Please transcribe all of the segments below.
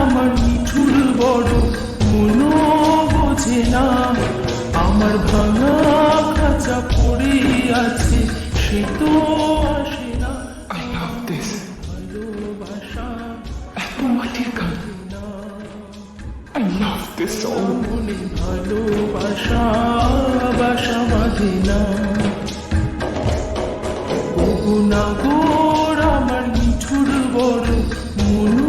আমার মিঠুর বড় বোঝে না। আমার ভাঙা খাঁচা পড়ে আছে সে তো ভালোবাসা বাসা বাঁধে না। গুণাগর আমার মিঠুর বড় মন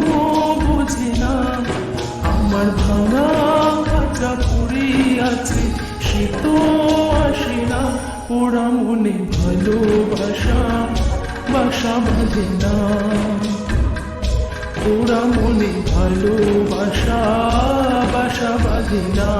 সে তো আসে না। ওরা মনে ভালোবাসা, বাসা বাঁধে না। ওরা মনে ভালোবাসা, বাসা বাঁধে না।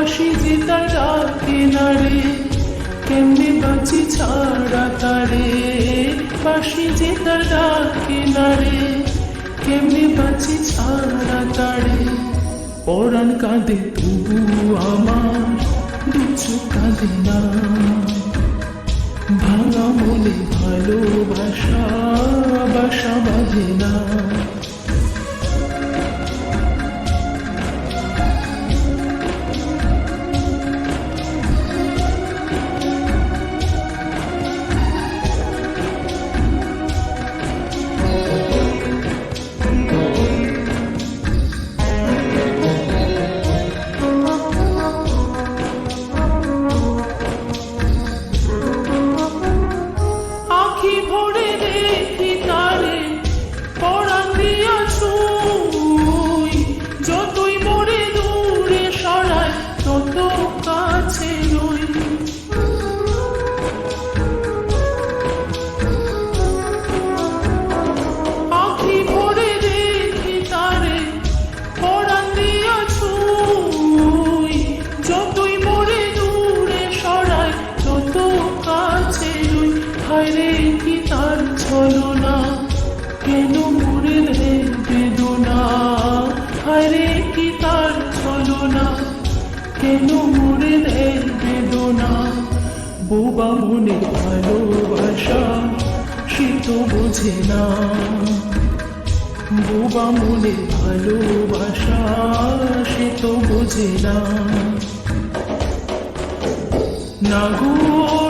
বাসি যে তার ডাকে না রে কেমনে বাঁচি ছাড়া তারে? বাসি যে তার ডাকে না রে কেমনে বাঁচি ছাড়া তারে? পরাণ কাঁদে তবু আমার দুচু কাঁদে না। ভাঙা মনে ভালোবাসা, বাসা বাঁধে না। কেন মরে রে বেদনা হায়রে কি তার ছলনা ভালোবাসা, সে তো বোঝে না। বোবা মনে ভালোবাসা, সে তো বোঝে না। নাগর আমার